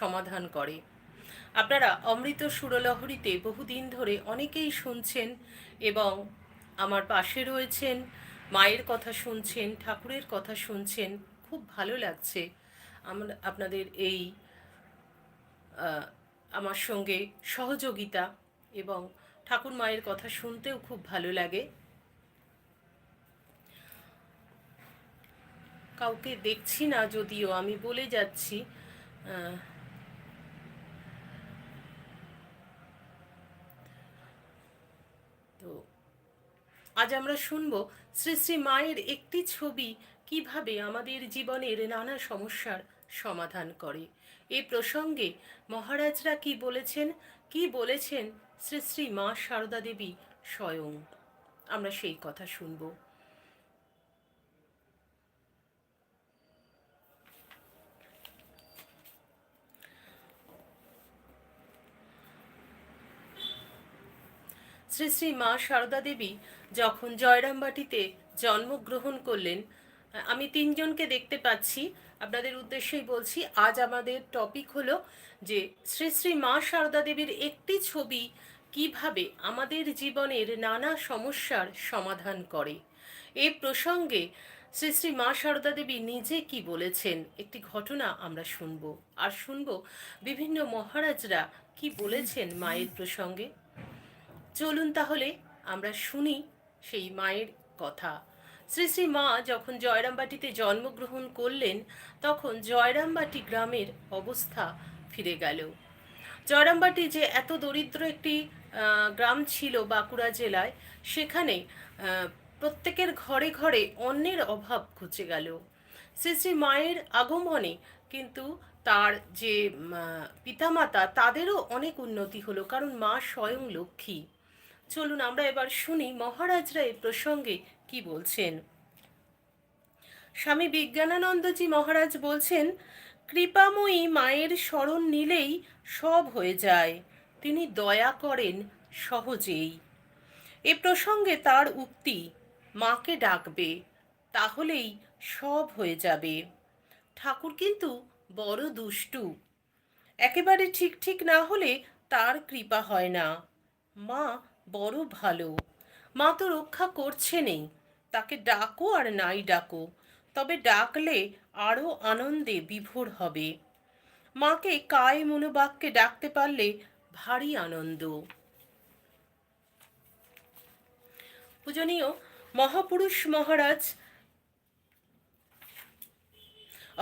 সমাধান করে। আপনারা অমৃত সুরলহরীতে বহুদিন ধরে অনেকেই শুনছেন এবং আমার পাশে রয়েছেন, মায়ের কথা শুনছেন, ঠাকুরের কথা শুনছেন, খুব ভালো লাগছে আমরা, আপনাদের এই আমার সঙ্গে সহযোগিতা এবং ঠাকুর মায়ের কথা শুনতেও খুব ভালো লাগে। কাউকে দেখছি না যদিও, আমি বলে যাচ্ছি তো আজ আমরা শুনব শ্রী শ্রী মায়ের একটি ছবি কীভাবে আমাদের জীবনের নানা সমস্যার সমাধান করে। এ প্রসঙ্গে মহারাজরা কি বলেছেন কি বলেছেন শ্রী শ্রী মা সারদা দেবী স্বয়ং? আমরা সেই কথা শুনব। শ্রী শ্রী মা সারদা দেবী যখন জয়রামবাটিতে জন্মগ্রহণ করলেন, আমি তিনজনকে দেখতে পাচ্ছি। আপনাদের উদ্দেশ্যেই বলছি, আজ আমাদের টপিক হলো যে শ্রী শ্রী মা সারদা দেবীর একটি ছবি কীভাবে আমাদের জীবনের নানা সমস্যার সমাধান করে। এ প্রসঙ্গে শ্রী শ্রী মা সারদা দেবী নিজে কি বলেছেন, একটি ঘটনা আমরা শুনব। আর শুনব বিভিন্ন মহারাজরা কি বলেছেন মায়ের প্রসঙ্গে? চলুন তাহলে আমরা শুনি সেই মায়ের কথা। শ্রী শ্রী মা যখন জয়রামবাটিতে জন্মগ্রহণ করলেন, তখন জয়রামবাটি গ্রামের অবস্থা ফিরে গেল। জয়রামবাটি যে এত দরিদ্র একটি গ্রাম ছিল বাঁকুড়া জেলায়, সেখানে প্রত্যেকের ঘরে ঘরে অন্যের অভাব ঘুচে গেল। শ্রী শ্রী মায়ের আগমনে কিন্তু তার যে পিতামাতা, তাদেরও অনেক উন্নতি হলো, কারণ মা স্বয়ং লক্ষ্মী। চলুন আমরা এবার শুনি মহারাজরা এ প্রসঙ্গে কি বলছেন। স্বামী বিজ্ঞানানন্দজি মহারাজ বলছেন, কৃপাময়ী মায়ের স্মরণ নিলেই সব হয়ে যায়। তিনি দয়া করেন সহজেই। এ প্রসঙ্গে তার উক্তি, মাকে ডাকবে, তাহলেই সব হয়ে যাবে। ঠাকুর কিন্তু বড় দুষ্টু। একেবারে ঠিক ঠিক না হলে তার কৃপা হয় না। মা বড় ভালো। মা তো রক্ষা করছেনই তাকে ডাকো আর নাই ডাকো, তবে ডাকলে আরও আনন্দে বিভোর হবে। মাকে কায় মনোবাক্যে ডাকতে পারলে ভারী আনন্দ। পূজনীয় মহাপুরুষ মহারাজ,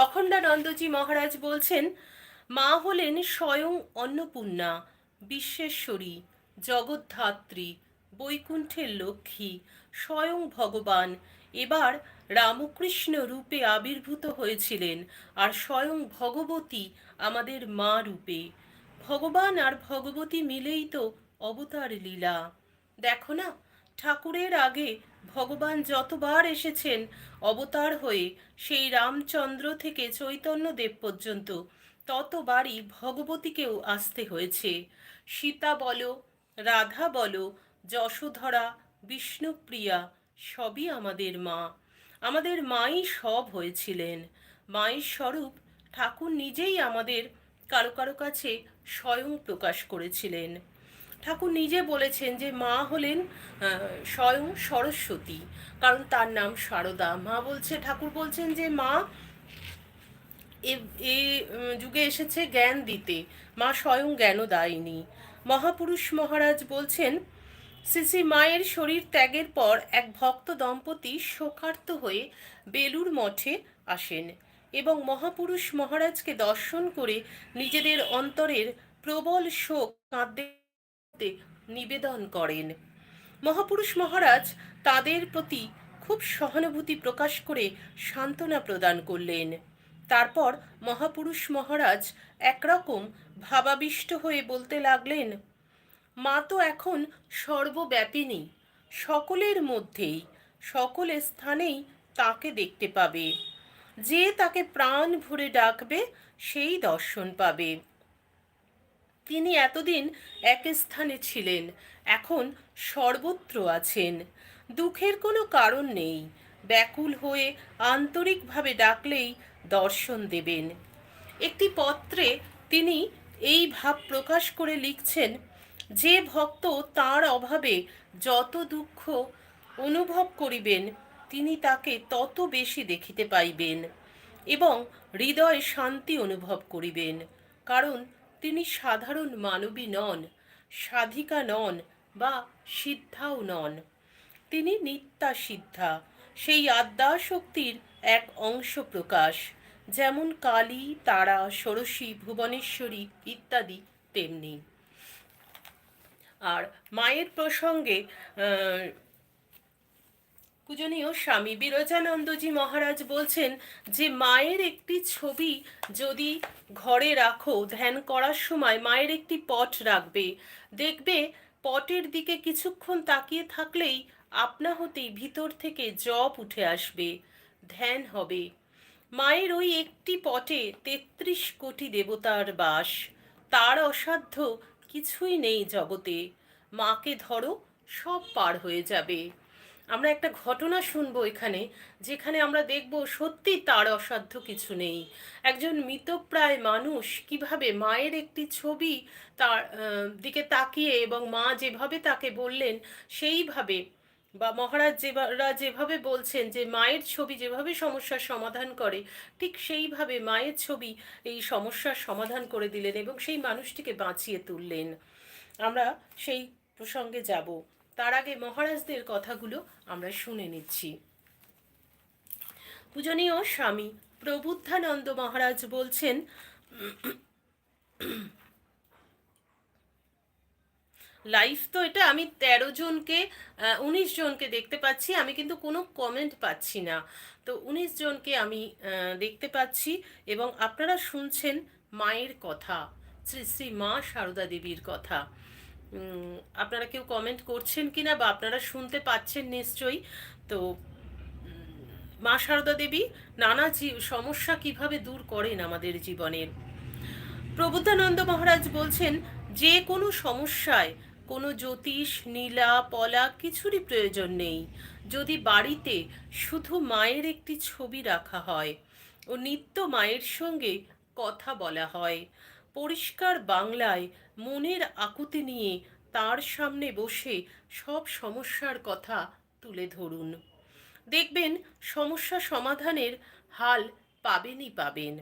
অখণ্ডানন্দজি মহারাজ বলছেন, মা হলেন স্বয়ং অন্নপূর্ণা, বিশ্বেশ্বরী। জগদ্ধাত্রী বৈকুণ্ঠের লক্ষ্মী, স্বয়ং ভগবান। এবার রামকৃষ্ণ রূপে আবির্ভূত হয়েছিলেন আর স্বয়ং ভগবতী আমাদের মা রূপে। ভগবান আর ভগবতী মিলেই তো অবতার লীলা। দেখো না, ঠাকুরের আগে ভগবান যতবার এসেছেন অবতার হয়ে, সেই রামচন্দ্র থেকে চৈতন্যদেব পর্যন্ত ততবারই ভগবতীকেও আসতে হয়েছে। সীতা বলো রাধা বলো, যশোধরা, বিষ্ণুপ্রিয়া, সবই আমাদের মা। আমাদের মাই সব হয়েছিলেন। মায়ের স্বরূপ ঠাকুর নিজেই আমাদের কারও কারও কাছে স্বয়ং প্রকাশ করেছিলেন। ঠাকুর নিজে বলেছেন যে মা হলেন স্বয়ং সরস্বতী, কারণ তার নাম সারদা। মা বলছে, ঠাকুর বলছেন যে মা, এ যুগে এসেছে জ্ঞান দিতে। মা স্বয়ং জ্ঞানও দায়নি মহাপুরুষ মহারাজ বলছেন, শ্রী মায়ের শরীর ত্যাগের পর এক ভক্ত দম্পতি শোকার্ত হয়ে বেলুর মঠে আসেন এবং মহাপুরুষ মহারাজকে দর্শন করে নিজেদের অন্তরের প্রবল শোক কাঁদতে নিবেদন করেন। মহাপুরুষ মহারাজ তাদের প্রতি খুব সহানুভূতি প্রকাশ করে সান্ত্বনা প্রদান করলেন। তারপর মহাপুরুষ মহারাজ একরকম ভাবাবিষ্ট হয়ে বলতে লাগলেন, মা তো এখন সর্বব্যাপিনী, সকলের মধ্যেই, সকল স্থানেই তাকে দেখতে পাবে। যে তাকে প্রাণ ভরে ডাকবে, সেই দর্শন পাবে। তিনি এতদিন এক স্থানে ছিলেন, এখন সর্বত্র আছেন। দুঃখের কোনো কারণ নেই। ব্যাকুল হয়ে আন্তরিকভাবে ডাকলেই দর্শন দেবেন। একটি পত্রে তিনি এই ভাব প্রকাশ করে লিখছেন, যে ভক্ত তার অভাবে যত দুঃখ অনুভব করিবেন, তিনি তাকে তত বেশি দেখিতে পাইবেন এবং হৃদয় শান্তি অনুভব করিবেন। কারণ তিনি সাধারণ মানবী নন, সাধিকা নন বা সিদ্ধাও নন। তিনি নিত্যা সিদ্ধা সেই আদ্যা শক্তির এক অংশ প্রকাশ। যেমন কালী, তারা, ষোড়শী, ভুবনেশ্বরী ইত্যাদি তেমনি। আর মায়ের প্রসঙ্গে পূজনীয় স্বামী বিরজানন্দজি মহারাজ বলছেন যে, মায়ের একটি ছবি যদি ঘরে রাখো, ধ্যান করার সময় মায়ের একটি পট রাখবে। দেখবে পটের দিকে কিছুক্ষণ তাকিয়ে থাকলেই আপনা হতেই ভিতর থেকে জপ উঠে আসবে। ধ্যান হবে। মায়ের ওই একটি পটে তেত্রিশ কোটি দেবতার বাস। তার অসাধ্য কিছুই নেই জগতে। মাকে ধরো, সব পার হয়ে যাবে। আমরা একটা ঘটনা শুনব এখানে, যেখানে আমরা দেখব সত্যি তার অসাধ্য কিছু নেই। একজন মৃতপ্রায় মানুষ কীভাবে মায়ের একটি ছবি তার দিকে তাকিয়ে এবং মা যেভাবে তাকে বললেন, সেইভাবে বা মহারাজ যেরা যেভাবে বলছেন যে মায়ের ছবি যেভাবে সমস্যার সমাধান করে, ঠিক সেইভাবে মায়ের ছবি এই সমস্যার সমাধান করে দিলেন এবং সেই মানুষটিকে বাঁচিয়ে তুললেন। আমরা সেই প্রসঙ্গে যাব। তার আগে মহারাজদের কথাগুলো আমরা শুনে নিচ্ছি। পূজনীয় স্বামী প্রবুদ্ধানন্দ মহারাজ বলছেন লাইভ তো এটা আমি তেরো জনকে উনিশ জনকে দেখতে পাচ্ছি, আমি কিন্তু কোনো কমেন্ট পাচ্ছি না। তো উনিশ জনকে আমি দেখতে পাচ্ছি এবং আপনারা শুনছেন মায়ের কথা, শ্রী শ্রী মা সারদা দেবীর কথা। আপনারা কেউ কমেন্ট করছেন কি না বা আপনারা শুনতে পাচ্ছেন নিশ্চয়ই, তো মা সারদা দেবী, নানা সমস্যা কীভাবে দূর করেন আমাদের জীবনের? প্রবুদ্ধানন্দ মহারাজ বলছেন, যে কোনো সমস্যায় কোনো জ্যোতিষ, নীলা, পলা কিছুরই প্রয়োজন নেই। যদি বাড়িতে শুধু মায়ের একটি ছবি রাখা হয় ও নিত্য মায়ের সঙ্গে কথা বলা হয়, পরিষ্কার বাংলায় মনের আকুতি নিয়ে তার সামনে বসে সব সমস্যার কথা তুলে ধরুন। দেখবেন সমস্যা সমাধানের হাল পাবেনই পাবেন।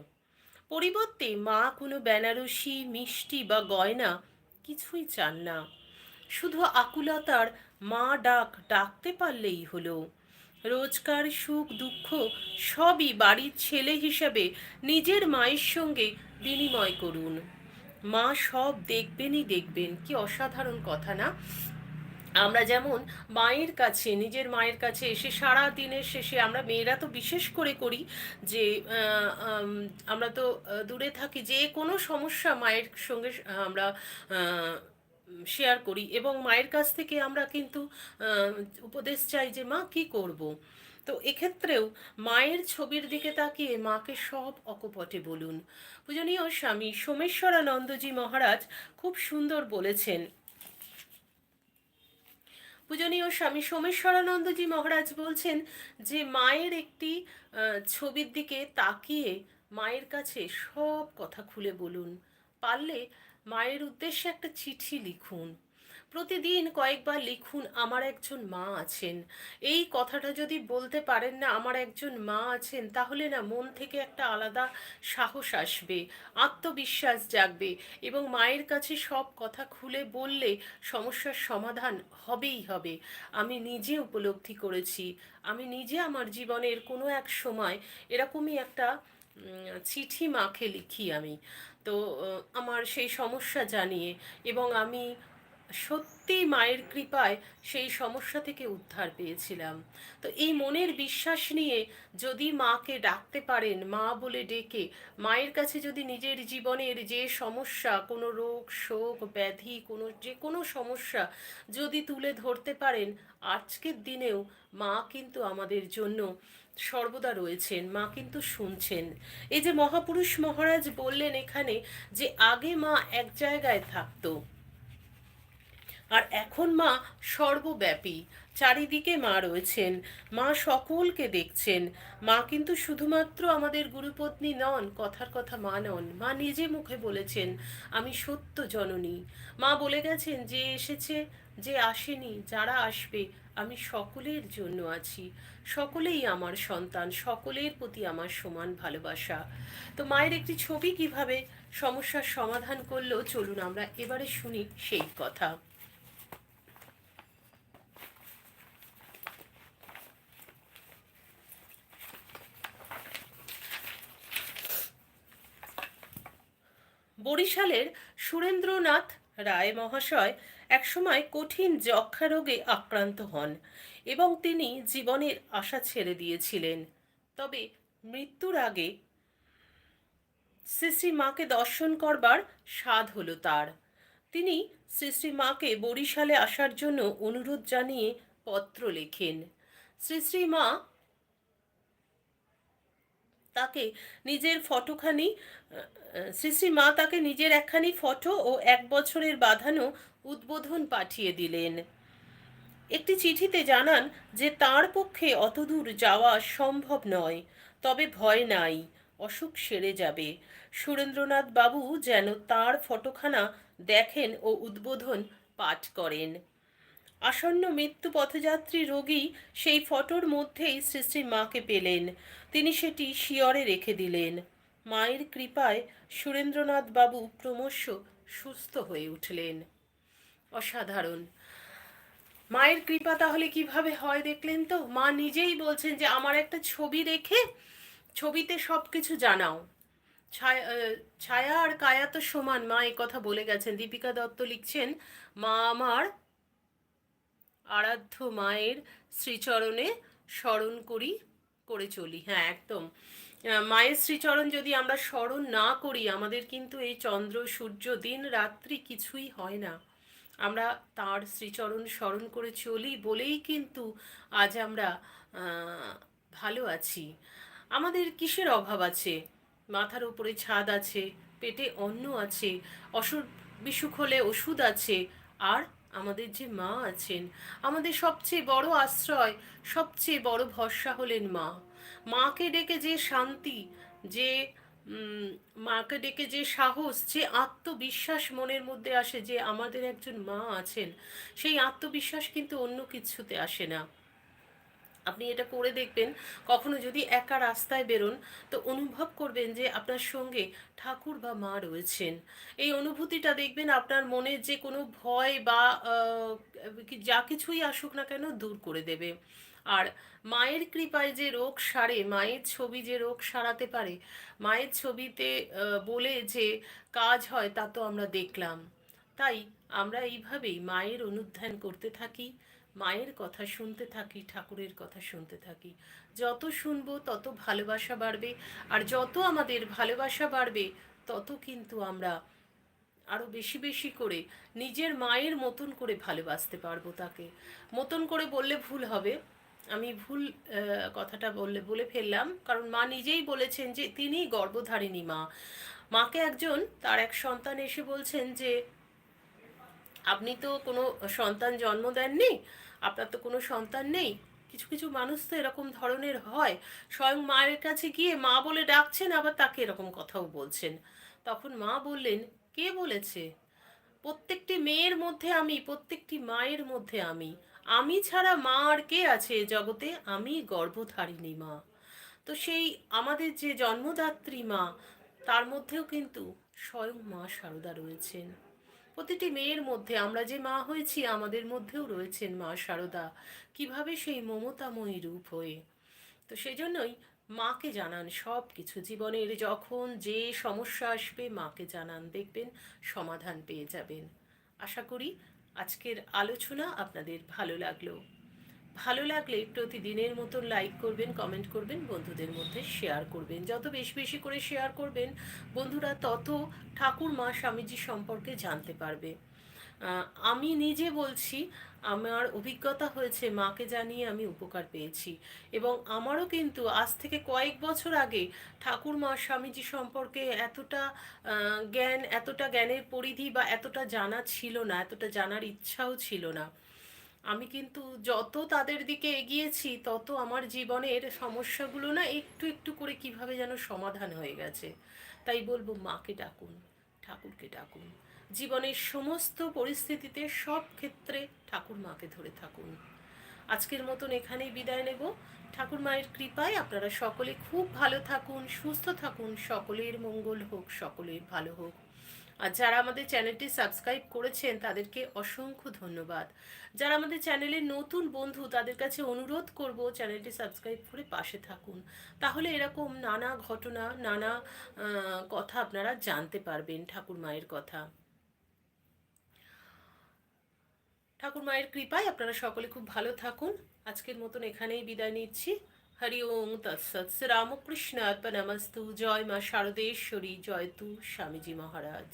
পরিবর্তে মা কোনো বেনারসি, মিষ্টি বা গয়না কিছুই চান না। শুধু আকুলতার মা ডাক ডাকতে পারলেই হলো। রোজকার সুখ দুঃখ সবই বাড়ির ছেলে হিসাবে নিজের মায়ের সঙ্গে বিনিময় করুন। মা সব দেখবেনই দেখবেন, কি অসাধারণ কথা না? আমরা যেমন মায়ের কাছে, নিজের মায়ের কাছে এসে সারা দিনের শেষে আমরা মেয়েরা তো বিশেষ করে করি যে আমরা তো দূরে থাকি, যে কোনো সমস্যা মায়ের সঙ্গে আমরা শেয়ার করি এবং মায়ের কাছ থেকে আমরা কিন্তু উপদেশ চাই যে মা কি করব। তো এক্ষেত্রেও মায়ের ছবির দিকে তাকিয়ে মাকে সব অকপটে বলুন। পূজনীয় স্বামী সোমেশ্বরানন্দজি মহারাজ খুব সুন্দর বলেছেন। পূজনীয় স্বামী সোমেশ্বরানন্দজি মহারাজ বলছেন যে মায়ের একটি ছবির দিকে তাকিয়ে মায়ের কাছে সব কথা খুলে বলুন। পারলে মায়ের উদ্দেশ্যে একটা চিঠি লিখুন। প্রতিদিন কয়েকবার লিখুন, আমার একজন মা আছেন। এই কথাটা যদি বলতে পারেন না, আমার একজন মা আছেন, তাহলে না মন থেকে একটা আলাদা সাহস আসবে, আত্মবিশ্বাস জাগবে এবং মায়ের কাছে সব কথা খুলে বললে সমস্যার সমাধান হবেই হবে। আমি নিজে উপলব্ধি করেছি। আমি নিজে আমার জীবনের কোনো এক সময় এরকমই একটা চিঠি মাকে লিখি আমি। তো আমার সেই সমস্যা জানিয়ে এবং আমি সত্যি মায়ের কৃপায় সেই সমস্যা থেকে উদ্ধার পেয়েছিলাম। তো এই মনের বিশ্বাস নিয়ে যদি মাকে ডাকতে পারেন, মা বলে ডেকে মায়ের কাছে যদি নিজের জীবনের যে সমস্যা, কোনো রোগ, শোক, ব্যাধি, কোনো, যে কোনো সমস্যা যদি তুলে ধরতে পারেন, আজকের দিনেও মা কিন্তু আমাদের জন্য সর্বদা রয়েছেন, মা কিন্তু শুনছেন। এই যে মহাপুরুষ মহারাজ বললেন এখানে যে আগে মা এক জায়গায় থাকতো, আর এখন মা সর্বব্যাপী। চারিদিকে মা রয়েছেন, মা সকলকে দেখছেন। মা কিন্তু শুধুমাত্র আমাদের গুরুপত্নী নন, কথার কথা মা নন, মা নিজে মুখে বলেছেন, আমি সত্য জননী। মা বলে গেছেন, যে এসেছে, যে আসেনি, যারা আসবে আমি সকলের জন্য আছি। সকলেই আমার সন্তান, সকলের প্রতি আমার সমান ভালোবাসা। তো মায়ের একটি ছবি কীভাবে সমস্যার সমাধান করল? চলুন আমরা এবারে শুনি সেই কথা। বরিশালের সুরেন্দ্রনাথ রায় মহাশয় একসময় কঠিন যক্ষা রোগে আক্রান্ত হন এবং তিনি জীবনের আশা ছেড়ে দিয়েছিলেন। তবে মৃত্যুর আগে শ্রী মাকে দর্শন করবার স্বাদ হলো তার। তিনি শ্রী মাকে বরিশালে আসার জন্য অনুরোধ জানিয়ে পত্র লেখেন। শ্রী মা তাকে নিজের ফটোখানি শ্রী শ্রী মা তাকে নিজের একখানি ফটো ও এক বছরের বাঁধানো উদ্বোধন পাঠিয়ে দিলেন। একটি চিঠিতে জানান যে তার পক্ষে অতদূর যাওয়া সম্ভব নয়, তবে ভয় নাই, অসুখ সেরে যাবে। সুরেন্দ্রনাথ বাবু যেন তার ফটোখানা দেখেন ও উদ্বোধন পাঠ করেন। আসন্ন মৃত্যু পথযাত্রী রোগী সেই ফটোর মধ্যেই শ্রী মাকে পেলেন। তিনি সেটি শিয়রে রেখে দিলেন। মায়ের কৃপায় সুরেন্দ্রনাথ বাবু ক্রমশ সুস্থ হয়ে উঠলেন। অসাধারণ। মায়ের কৃপা তাহলে কীভাবে হয় দেখলেন তো? মা নিজেই বলছেন যে, আমার একটা ছবি রেখে ছবিতে সব কিছু জানাও। ছায়া আর কায়া তো সমান। মা কথা বলে গেছেন। দীপিকা দত্ত লিখছেন, মা আমার আরাধ্য মায়ের শ্রীচরণে স্মরণ করি, করে চলি। হ্যাঁ একদম। মায়ের শ্রীচরণ যদি আমরা স্মরণ না করি, আমাদের কিন্তু এই চন্দ্র, সূর্য দিন, রাত্রি কিছুই হয় না। আমরা তার শ্রীচরণ স্মরণ করে চলি বলেই কিন্তু আজ আমরা ভালো আছি। আমাদের কিসের অভাব আছে? মাথার উপরে ছাদ আছে, পেটে অন্ন আছে অসুখ বিসুখ হলে ওষুধ আছে, আর আমাদের যে মা আছেন, আমাদের সবচেয়ে বড় আশ্রয়, সবচেয়ে বড় ভরসা হলেন মা। মাকে ডেকে যে শান্তি, যে মাকে ডেকে যে সাহস, যে আত্মবিশ্বাস মনের মধ্যে আসে যে আমাদের একজন মা আছেন, সেই আত্মবিশ্বাস কিন্তু অন্য কিছুতে আসে না। আপনি এটা করে দেখবেন। কখনো যদি একা রাস্তায় বেরোন, তো অনুভব করবেন যে আপনার সঙ্গে ঠাকুর বা মা রয়েছেন। এই অনুভূতিটা দেখবেন আপনার মনের যে কোনো ভয় বা যা কিছুই আসুক না কেন দূর করে দেবে। আর মায়ের কৃপায় যে রোগ সারে, মায়ের ছবি যে রোগ সারাতে পারে, মায়ের ছবিতে বলে যে কাজ হয় তা তো আমরা দেখলাম। তাই আমরা এইভাবেই মায়ের অনুধ্যান করতে থাকি। মায়ের কথা শুনতে থাকি, ঠাকুরের কথা শুনতে থাকি। যত শুনব তত ভালোবাসা বাড়বে, আর যত আমাদের ভালোবাসা বাড়বে, তত কিন্তু আমরা আরও বেশি বেশি করে নিজের মায়ের মতন করে ভালোবাসতে পারব তাকে। মতন করে বললে ভুল হবে। আমি ভুল কথাটা বললে, বলে ফেললাম। কারণ মা নিজেই বলেছেন যে তিনি গর্ভধারিণী মা। মাকে একজন, তার এক সন্তান এসে বলছেন যে, আপনি তো কোনো সন্তান জন্ম দেননি আপনার তো কোনো সন্তান নেই। কিছু কিছু মানুষ তো এরকম ধরনের হয়। স্বয়ং মায়ের কাছে গিয়ে মা বলে ডাকছেন, আবার তাকে এরকম কথাও বলছেন। তখন মা বললেন, কে বলেছে? প্রত্যেকটি মেয়ের মধ্যে আমি, প্রত্যেকটি মায়ের মধ্যে আমি। আমি ছাড়া মা আর কে আছে জগতে? আমি গর্ভধারিণী মা। তো সেই আমাদের যে জন্মদাত্রী মা, তার মধ্যেও কিন্তু স্বয়ং মা সারদা রয়েছেন। প্রতিটি মেয়ের মধ্যে, আমরা যে মা হয়েছি, আমাদের মধ্যেও রয়েছেন মা সারদা। কীভাবে সেই মমতাময়ী রূপ হয়ে? তো সেজন্যই মাকে জানান সব কিছু জীবনের যখন যে সমস্যা আসবে, মাকে জানান। দেখবেন সমাধান পেয়ে যাবেন। আশা করি আজকের আলোচনা আপনাদের ভালো লাগল। ভালো লাগলে প্রতিদিনের মতো লাইক করবেন কমেন্ট করবেন, বন্ধুদের মধ্যে শেয়ার করবেন। যত বেশি বেশি করে শেয়ার করবেন, বন্ধুরা তত ঠাকুর মা স্বামীজি সম্পর্কে জানতে পারবে। আমি নিজে বলছি, আমার অভিজ্ঞতা হয়েছে, মাকে জানিয়ে আমি উপকার পেয়েছি। এবং আমারও কিন্তু আজ থেকে কয়েক বছর আগে ঠাকুর মা স্বামীজি সম্পর্কে এতটা জ্ঞান, এতটা জ্ঞানের পরিধি বা এতটা জানা ছিল না, এতটা জানার ইচ্ছাও ছিল না। আমি কিন্তু যত তাদের দিকে এগিয়েছি, তত আমার জীবনের সমস্যাগুলো না একটু একটু করে কীভাবে যেন সমাধান হয়ে গেছে। তাই বলব, মাকে ডাকুন, ঠাকুরকে ডাকুন। জীবনের সমস্ত পরিস্থিতিতে সব ক্ষেত্রে ঠাকুর মাকে ধরে থাকুন। আজকের মতন এখানেই বিদায় নেব। ঠাকুর মায়ের কৃপায় আপনারা সকলে খুব ভালো থাকুন, সুস্থ থাকুন, সকলের মঙ্গল হোক, সকলের ভালো হোক। আর যারা আমাদের চ্যানেলটি সাবস্ক্রাইব করেছেন, তাদেরকে অসংখ্য ধন্যবাদ। যারা আমাদের চ্যানেলের নতুন বন্ধু, তাদের কাছে অনুরোধ করব চ্যানেলটি সাবস্ক্রাইব করে পাশে থাকুন। তাহলে এরকম নানা ঘটনা, নানা কথা আপনারা জানতে পারবেন ঠাকুর মায়ের কথা। ঠাকুর মায়ের কৃপায় আপনারা সকলে খুব ভালো থাকুন। আজকের মতন এখানেই বিদায় নিচ্ছি। হরি ওং তৎসৎ শ্রী রামকৃষ্ণ নমস্তু জয় মা শারদেশ্বরী। জয় তু স্বামীজি মহারাজ।